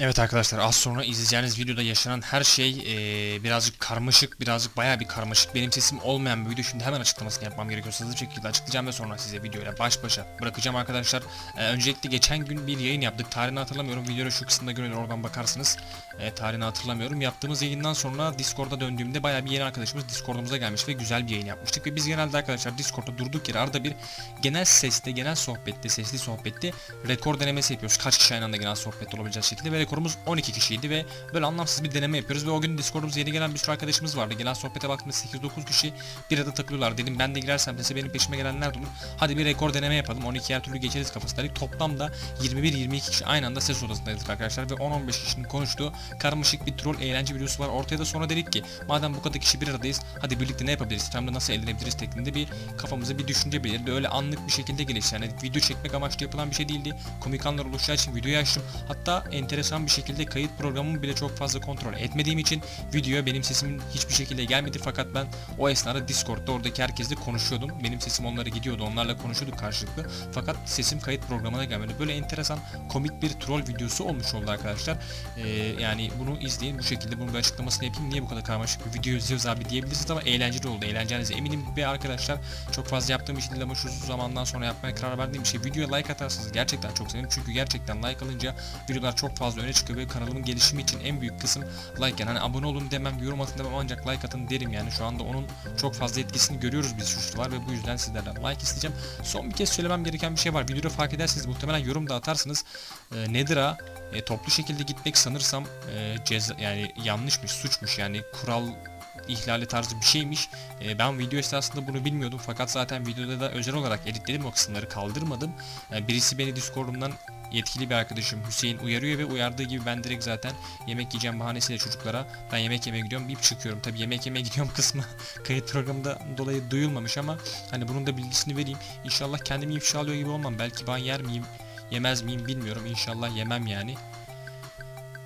Evet arkadaşlar az sonra izleyeceğiniz videoda yaşanan her şey eee, birazcık karmaşık, birazcık bayağı bir karmaşık. Benim sesim olmayan bir video şimdi hemen açıklamasını yapmam gerekiyor. Hızlı bir şekilde açıklayacağım ve sonra size videoyla baş başa bırakacağım arkadaşlar. Eee, öncelikle geçen gün bir yayın yaptık. Tarihini hatırlamıyorum. Videoda şu kısımda görünür oradan bakarsınız. Eee tarihini hatırlamıyorum. Yaptığımız yayından sonra Discord'a döndüğümde bayağı bir yeni arkadaşımız Discord'umuza gelmiş ve güzel bir yayın yapmıştık. Ve biz genelde arkadaşlar Discord'da durduk yere arada bir genel seste, genel sohbette, sesli sohbette rekor denemesi yapıyoruz. Kaç kişi aynı anda genel sohbet olabilecek şekilde ve rekorumuz 12 kişiydi ve böyle anlamsız bir deneme yapıyoruz ve o gün Discord'umuza yeni gelen bir sürü arkadaşımız vardı. Genel sohbete baktığımda 8-9 kişi bir arada takılıyorlar. Dedim ben de girersem dese benim peşime gelenler de olur. Hadi bir rekor deneme yapalım. 12 her türlü geçeriz kafasındaydık. Toplamda 21-22 kişi aynı anda ses odasındaydık arkadaşlar ve 10-15 kişinin konuştuğu karmaşık bir troll eğlence videosu var. Ortaya da sonra dedik ki madem bu kadar kişi bir aradayız hadi birlikte ne yapabiliriz? Hem de nasıl eğlenebiliriz şeklinde bir kafamıza bir düşünce belirdi. Öyle anlık bir şekilde gelişti. Yani video çekmek amaçlı yapılan bir şey değildi. Komik anlar oluşacağı için videoyu açtım. Hatta enteresan bir şekilde kayıt programımı bile çok fazla kontrol etmediğim için videoya benim sesimin hiçbir şekilde gelmedi fakat ben o esnada Discord'da oradaki herkesle konuşuyordum. Benim sesim onlara gidiyordu. Onlarla konuşuyorduk karşılıklı. Fakat sesim kayıt programına gelmedi. Böyle enteresan komik bir troll videosu olmuş oldu arkadaşlar. Ee, yani bunu izleyin. Bu şekilde bunun bir açıklamasını yapayım. Niye bu kadar karmaşık bir video izliyoruz abi diyebilirsiniz ama eğlenceli oldu. Eğleneceğinize eminim ve arkadaşlar çok fazla yaptığım için değil ama şu zamandan sonra yapmaya karar verdiğim şey. Videoya like atarsanız gerçekten çok sevinirim. Çünkü gerçekten like alınca videolar çok fazla öne çıkıyor ve kanalımın gelişimi için en büyük kısım like yani hani abone olun demem, yorum atın demem ancak like atın derim yani şu anda onun çok fazla etkisini görüyoruz biz şu sıralar ve bu yüzden sizlerden like isteyeceğim. Son bir kez söylemem gereken bir şey var. Videoda fark ederseniz muhtemelen yorum da atarsınız. E, Nether'a e, toplu şekilde gitmek sanırsam e, ceza yani yanlışmış, suçmuş yani kural ihlali tarzı bir şeymiş. E, ben video esnasında bunu bilmiyordum fakat zaten videoda da özel olarak editledim o kısımları kaldırmadım. E, birisi beni Discord'umdan yetkili bir arkadaşım Hüseyin uyarıyor ve uyardığı gibi ben direkt zaten yemek yiyeceğim bahanesiyle çocuklara ben yemek yemeye gidiyorum deyip çıkıyorum. Tabi yemek yemeye gidiyorum kısmı kayıt programında dolayı duyulmamış ama hani bunun da bilgisini vereyim. İnşallah kendimi ifşa alıyor gibi olmam. Belki ben yer miyim yemez miyim bilmiyorum. İnşallah yemem yani.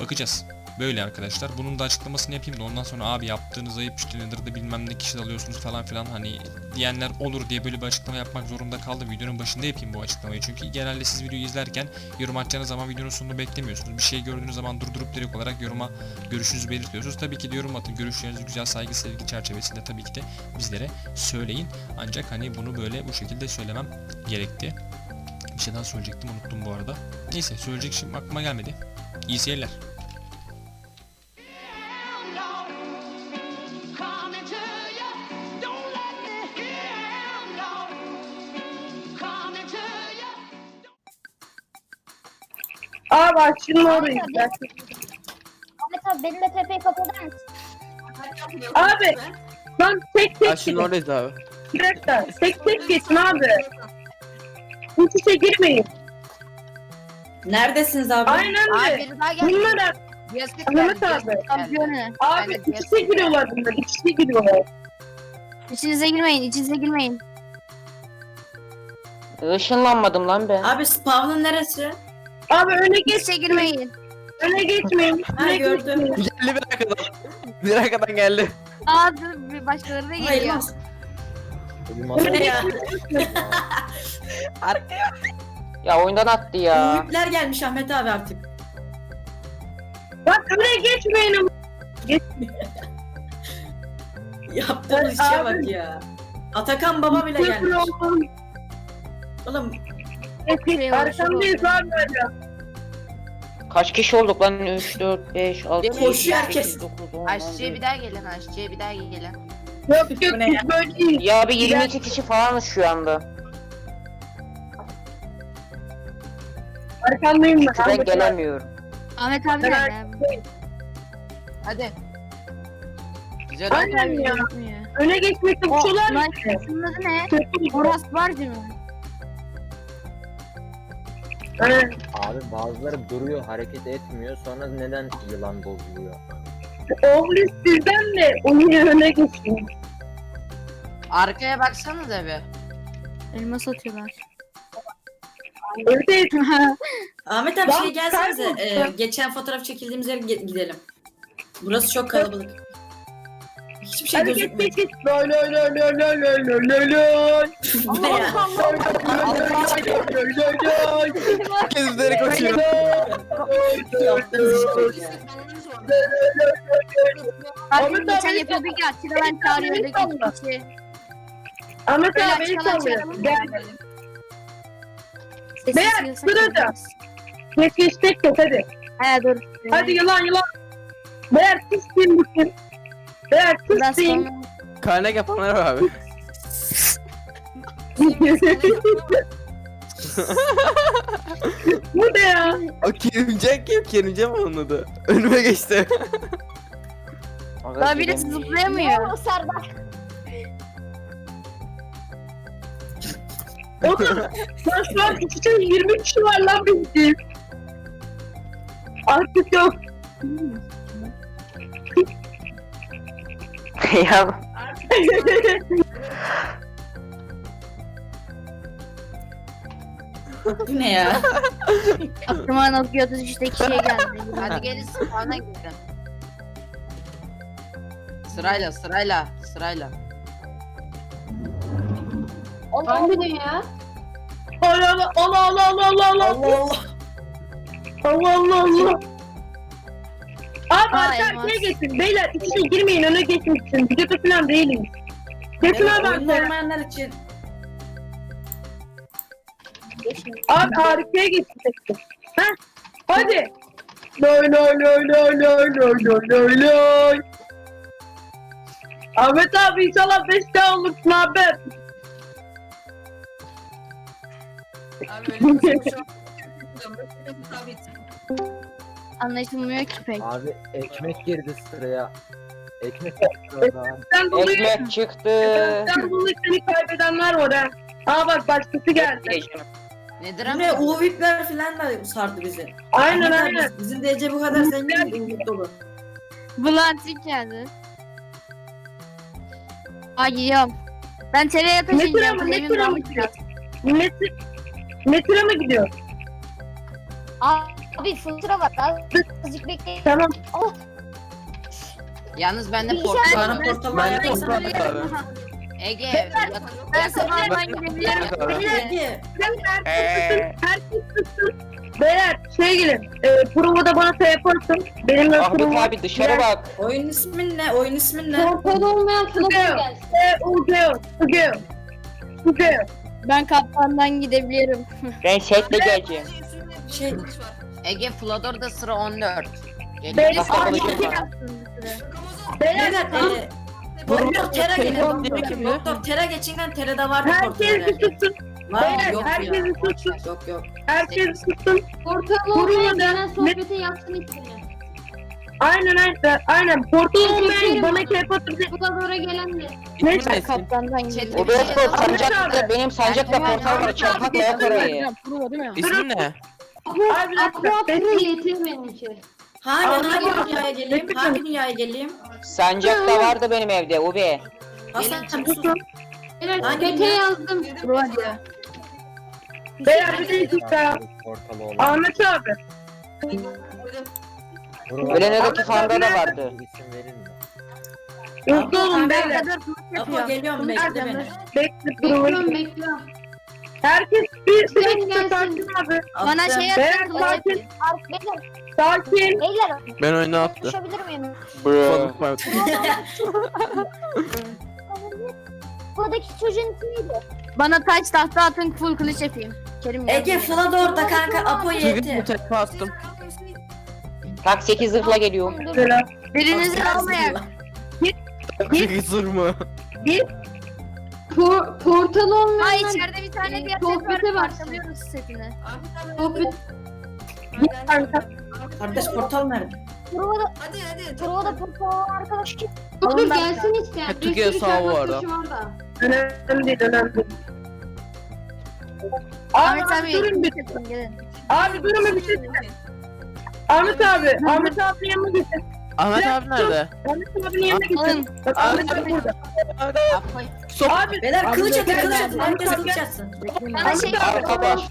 Bakacağız. Böyle arkadaşlar. Bunun da açıklamasını yapayım da ondan sonra abi yaptığınız ayıp işte nedir de bilmem ne kişi alıyorsunuz falan filan hani diyenler olur diye böyle bir açıklama yapmak zorunda kaldım. Videonun başında yapayım bu açıklamayı çünkü genelde siz videoyu izlerken yorum atacağınız zaman videonun sonunu beklemiyorsunuz. Bir şey gördüğünüz zaman durdurup direkt olarak yoruma görüşünüzü belirtiyorsunuz. Tabii ki de yorum atın. Görüşlerinizi güzel saygı sevgi çerçevesinde tabii ki de bizlere söyleyin. Ancak hani bunu böyle bu şekilde söylemem gerekti. Bir şey daha söyleyecektim unuttum bu arada. Neyse söyleyecek şimdi aklıma gelmedi. İyi seyirler. Aa bak şunun orayı. Ahmet abi benimle tepeyi kapatır mısın? Abi ben tek tek Aşın gidin. oradayız abi. Bir dakika. Tek tek geçin abi. Hiç işe girmeyin. Neredesiniz abi? Aynen Abi de. biri daha geldi. Bunlar Yazık Ahmet geldi. abi. yazık geldi. Şampiyonu. abi Evet, iç içe giriyorlar bunlar. İç içe giriyorlar. İçinize girmeyin, içinize girmeyin. Işınlanmadım lan ben. Abi spawn'ın neresi? Abi öne geç. İçe girmeyin. Öne geçmeyin. Ha, Öne gördüm. geçmeyin. Geldi bir arkadan. Bir arkadan geldi. Aa dur bir başkaları da Ama geliyor. elmas. Öne Ne ya? Ya oyundan attı ya. Büyükler gelmiş Ahmet abi artık. Bak öne geçmeyin ama. Yaptığınız işe Abi. bak ya. Atakan baba bile gelmiş. Oğlum Var, Arkandayız abi böyle. Kaç kişi olduk lan? 3, 4, 5, 6, Koşuyor 7, 8, herkes. 9, 10, Aşçıya bir daha gelin, aşçıya bir daha gelin. Yok yok Bu ne ya? biz böyle değil. Ya bir 22 kişi falanız şu anda. Arkandayım ben. Ben gelemiyorum. Ahmet abi Ben nerede? Hadi. Güzel Aynen ya. Öne geçmekte O, uçuyorlar lan şunun adı ne? Kötü. Oras Barcı mı? Evet. Abi bazıları duruyor hareket etmiyor sonra neden yılan bozuluyor? Oğlum sizden de onu öne geçin. Arkaya baksanıza bir. Elma satıyorlar. Evet. Ahmet abi Lan şey gelsenize. kayboldu. e, geçen fotoğraf çekildiğimiz yere ge- gidelim. Burası çok kalabalık. Hiçbir şey Hadi geç gözükmüyor. Loy loy loy loy loy loy loy loy loy. Bu ne ya? Loy loy. Herkes üzeri koşuyor. Ahmet Abi abi geçen beni yapıyorduk ya. Sıradan çağırıyorduk iki kişi. Ahmet Böyle abi beni açılan sallıyor. çağıralım. Gel. Sessiz Beyler, yasak sırada. yapacağız. Geç geç tek geç hadi. He dur. Hadi yılan yılan. Beyler sıçtayım bugün. Beyler Buradan sıçtayım. sonra Kaynak yapanlar var abi. Bu ne ya? O Kerimcan kim? Kerimcan mı onun adı? Önüme geçti. daha birisi zıplayamıyor. o Serdar? Oğlum lan şu an içinde 20 kişi var lan bizim. Artık yok. Ya Bu ne ya? Aklıma Nokia 33'teki şey geldi. Hadi gelin spawn'a gidelim. Sırayla sırayla sırayla. Hangi ne ya? Allah Allah Allah Allah Allah Allah Allah Allah Allah. Allah Allah Allah. Abi Aa, arka elmas. arkaya geçin. Beyler içine girmeyin öne geçmişsin. Videoda falan değiliz. Geçin abi arkaya. olmayanlar için. Abi arkaya geçeceksin. Heh. Hadi. Loy loy loy loy loy loy loy loy loy. Ahmet abi inşallah 5K olursun abi. Anlaşılmıyor ki pek. Abi ekmek girdi sıraya. Ekmek girdi dolayı ekmek çıktı. dolayı seni kaybedenler var ha. Aa bak başkası geldi. Nedir ama? ne? UVIP'ler falan da sardı bizi. Aynen abi, aynen. Bizim DC bu kadar zengin mi? UVIP dolu. Bulantik geldi. Ay yiyorum. Ben tereye Ne tura taşıyacağım. mı? Tura mı gidiyor? Ne tura mı gidiyor? Abi fıltıra bak. Azıcık bekleyin. Tamam. Yalnız bende Bir portal şey- var. Bana portal Ben de portal var abi. Ege. yat- Ben yat- sabahdan gidebilirim. Ege. Herkes tutsun. Herkes tutsun. Beyler şey gelin. E, provada bana şey yaparsın. Benimle Ahmet abi dışarı bak. Oyun ismin ne? Oyun ismin ne? Portal olmayan Sugeo. E, Ugeo. Sugeo. Sugeo. Ben kaptandan gidebilirim. Ben setle geleceğim. Şey, Ege Flador'da sıra 14. Beyler Beyler, Beyler, Beyler, tamam. Tele- Doktor Tera gelin. Doktor- Demek ki bu. Doktor Tera geçinden Tera'da var bir doktor Beyler, yok ya. herkesi. Yok yok. Herkesi tutun. Portalı Buraya olmayan da- gelen sohbete yazsın ismini. Aynen aynen. Aynen. Portal olmayan bana kep atırdı. Bu da böyle gelen de. Neyse. Neyse. Kaptandan geliyor. Odaya koy sancakla benim sancakla portal var çarpakla yak orayı. İsmin ne? Abi bir dakika. Ben- yeter benim için. Hangi, hangi abi. dünyaya geleyim? Hangi dünyaya geleyim? Sancakta vardı benim evde Ubi. Hasan sen sus. Hangi Bete dünya? yazdım. Beyler bir dakika. Portalı olan. Ahmet abi. Ölenedeki fanda da vardı. İsim verin mi? Hızlı olun beyler. Apo geliyorum bekle beni. Bekle provayı. bekliyorum. Herkes bir sürekli gelsin. sakin abi. Bana şey Beyler sakin. Beyler, Sakin. beyler Ben oyunu attı. konuşabilir miyim? Bro. Buradaki çocuğun ismi neydi? Bana taç tahta atın full kılıç yapayım. Kerim Ege geldi. Flador'da kanka Apo Çocuk bu yeti. tekme attım. Tak 8 zırhla geliyorum. Selam. Birinizin almayak. Çocuk zırh mı? portal olmayan... Ay içeride bir tane diğer set var. Parçalıyoruz setini. Kanka. Kardeş portal nerede? Provada... Hadi hadi. Provada portal arkadaş kim? Dur, dur, gelsin işte. Ha, Türkiye sağ bu arada. Önemli değil önemli değil. Abi, Ahmet abi, abi. durun bir. Gelin. Abi durun bir şey. Ahmet abi. Ahmet abinin yanına gitsin. Ahmet abi nerede? Ahmet abinin yanına gitsin. Bak Ahmet abi burada. Sok. Abi. Beyler Abi, kılıç atın gel, kılıç gel. atın. Ahmet Herkes abi, kılıç gel. atsın. Bana şey.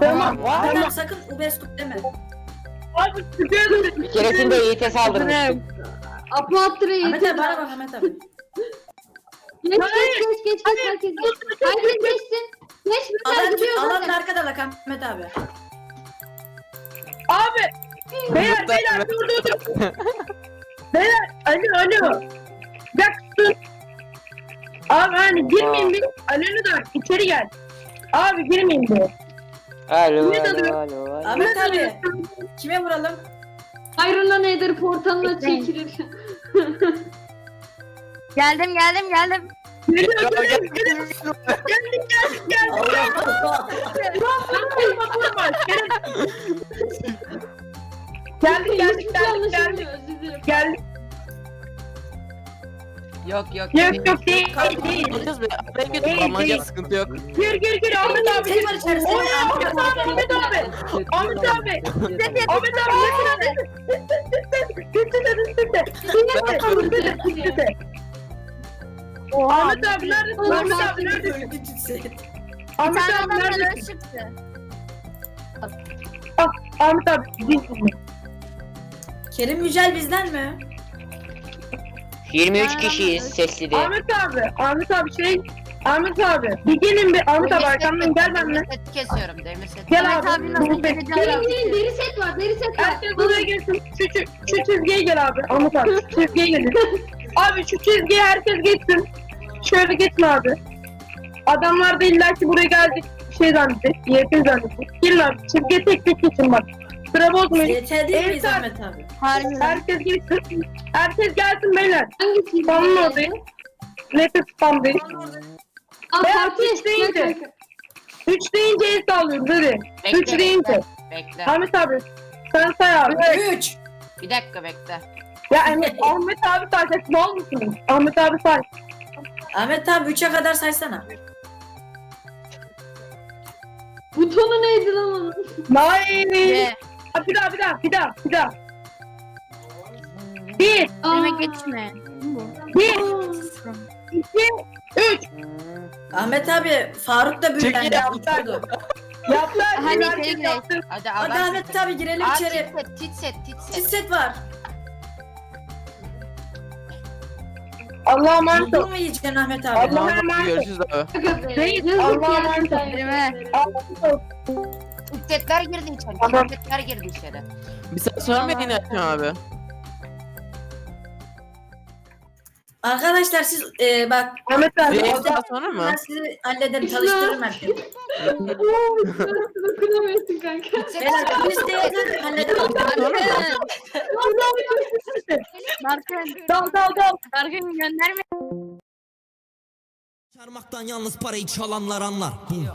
Tamam. Ahmet Tamam. abi sakın Ubeskut deme. Abi sıkıyordum. Bir keresinde Yiğit'e saldırmıştık. Apo attırıyor. Ahmet abi bana bak Ahmet abi. Geç geç geç geç geç herkes geç. Herkes geçsin. Alan, gidiyor alan zaten. arkada bak Ahmet abi. Abi. Beyler beyler dur dur dur. beyler alo alo. Bir dakika sus. Abi hani girmeyin bir. Alonu da içeri gel. Abi girmeyin bir. Alo Ne alo alo alo. Ahmet abi kime vuralım? Iron'la Nether portalına çekilir. Geldim geldim geldim. Geliyor geliyor geliyor. Geldik geldik geldik. Vurma vurma. Geldik geldik geldik geldik. Geldik. Yok yok. Yok yok değil değil. Alacağız be. Ben götür. Değil. sıkıntı yok. Gir gir gir Ahmet abi gir. içerisinde. Oy Ahmet abi Ahmet abi. Ahmet abi. Ahmet abi Ahmet abi neredesin? Ahmet abi neredesin? Ahmet abi neredesin? çıktı. Ahmet abi mi? Kerim Yücel bizden mi? 23 kişiyiz sesli de. Ahmet abi, Ahmet abi şey, Ahmet abi. Bir gelin bir, Ahmet abi arkamdan gel benimle. Seti kesiyorum demir seti. Gel Ahmet abi. abi nasıl? Gel abi. Gelin deri set var deri set var. Herkes buraya gelsin. Şu, şu, şu çizgiye gel abi. Ahmet abi şu çizgiye gelin. abi şu çizgiye herkes geçsin. Şöyle geçin abi. Adamlar da illa ki buraya geldik. Şey zannedecek. YP zannedecek. Gelin abi çizgiye tek tek geçin bak. Sıra bozmayın. YT değil Evet. Ahmet abi? Harbiden. Herkes geçsin. Herkes gelsin beyler. Hangisi? Spamın oradayım. Nefes spam değil. Aa Beyaz parti. hiç değildi. Üç deyince el sallıyoruz hadi. Bekle, Üç deyince. bekle. Ahmet abi. Sen say abi. 3. Bir dakika bekle. Ya Ahmet, Ahmet abi say. Mal mısınız? Ahmet abi say. Ahmet abi 3'e kadar saysana. Butonu neydi lan onun? Nine. Ve Bir daha bir daha bir daha bir daha. Bir, önüme geçme. bir, iki, üç. Ahmet abi Faruk da büyülendi. Çekil. uçurdu. Yaptı. Hadi herkes içeri girelim. yaptı. Hadi. Ahmet abi girelim Aa, içeri. tit set tit set tit Çiz set. set var. Allah'a emanet ol. Buldun mu yiyeceksin Ahmet abi? Allah- Tamam emanet ol. görüşürüz abi. Allah'a emanet ol. Allah'a ol. Tit setler girdi içeri. Tamam. Tit setler girdi içeri. Bir saat sonra mı yine açacağım abi? Arkadaşlar siz e, bak Ahmet abi. Bir Allah- saat sonra mı? ben sizi hallederim tanıştırırım herkesi. Dokunamıyorsun kanka. Tit set. Beyler polis de yazın hallederim. Barkın. Dal dal dal. Barkın gönderme. Çarmaktan yalnız parayı çalanlar anlar. Bum.